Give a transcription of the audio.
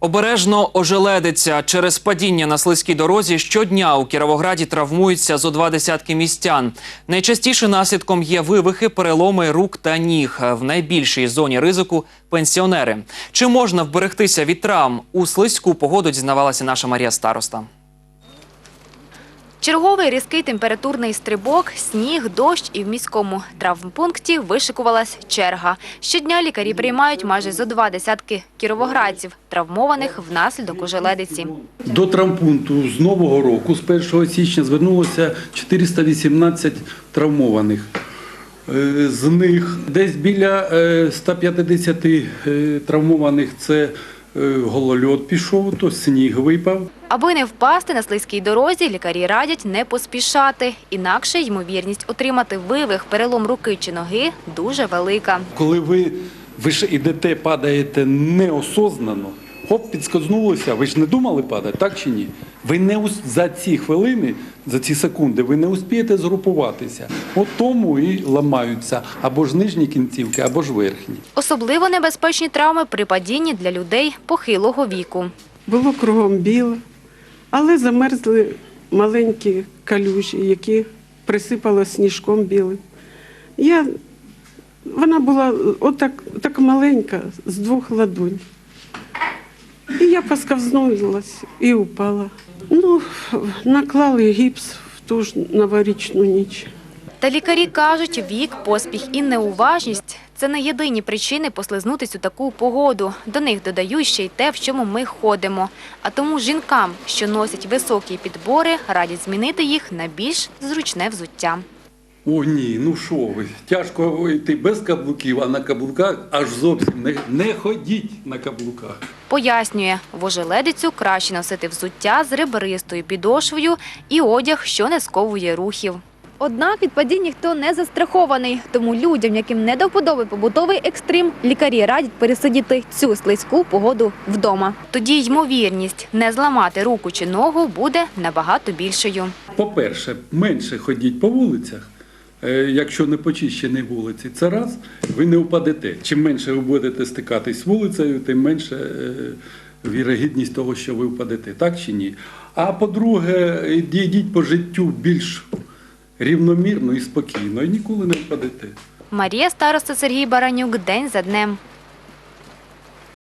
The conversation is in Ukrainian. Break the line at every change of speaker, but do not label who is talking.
Обережно ожеледиться через падіння на слизькій дорозі. Щодня у Кіровограді травмуються зо два десятки містян. Найчастіше наслідком є вивихи, переломи рук та ніг. В найбільшій зоні ризику пенсіонери. Чи можна вберегтися від травм? У слизьку погоду дізнавалася наша Марія Староста.
Черговий різкий температурний стрибок, сніг, дощ і в міському травмпункті вишикувалась черга. Щодня лікарі приймають майже зо два десятки кіровоградців, травмованих внаслідок ожеледиці.
До травмпункту з нового року, з 1 січня, звернулося 418 травмованих. Е, З них десь біля е, 150 е, травмованих це е, голольот пішов, то сніг випав.
Аби не впасти на слизькій дорозі, лікарі радять не поспішати. Інакше ймовірність отримати вивих, перелом руки чи ноги дуже велика.
Коли ви, ви ж ідете, падаєте неосознано, хоп, підскользнулося, ви ж не думали падати, так чи ні? Ви не ус- за ці хвилини, за ці секунди, ви не успієте згрупуватися. От тому і ламаються або ж нижні кінцівки, або ж верхні.
Особливо небезпечні травми при падінні для людей похилого віку.
Було кругом біле, але замерзли маленькі калюжі, які присипало сніжком білим. Я, вона була отак, так маленька, з двох ладонь. І я поскользнулась і упала. Ну, наклали гіпс в ту ж новорічну ніч.
Та лікарі кажуть, вік, поспіх і неуважність – це не єдині причини послизнутись у таку погоду. До них додають ще й те, в чому ми ходимо. А тому жінкам, що носять високі підбори, радять змінити їх на більш зручне взуття.
О, ні, ну що ви, тяжко йти без каблуків, а на каблуках аж зовсім не, не ходіть на каблуках.
Пояснює, в ожеледицю краще носити взуття з ребристою підошвою і одяг, що не сковує рухів. Однак від падінь ніхто не застрахований, тому людям, яким не до вподоби побутовий екстрим, лікарі радять пересидіти цю слизьку погоду вдома. Тоді ймовірність не зламати руку чи ногу буде набагато більшою.
По-перше, менше ходіть по вулицях, якщо не почищені вулиці. Це раз, ви не впадете. Чим менше ви будете стикатись з вулицею, тим менше е, вірогідність того, що ви впадете, так чи ні? А по-друге, йдіть по життю більш рівномірно і спокійно, і ніколи не впадете.
Марія Староста Сергій Баранюк день за днем.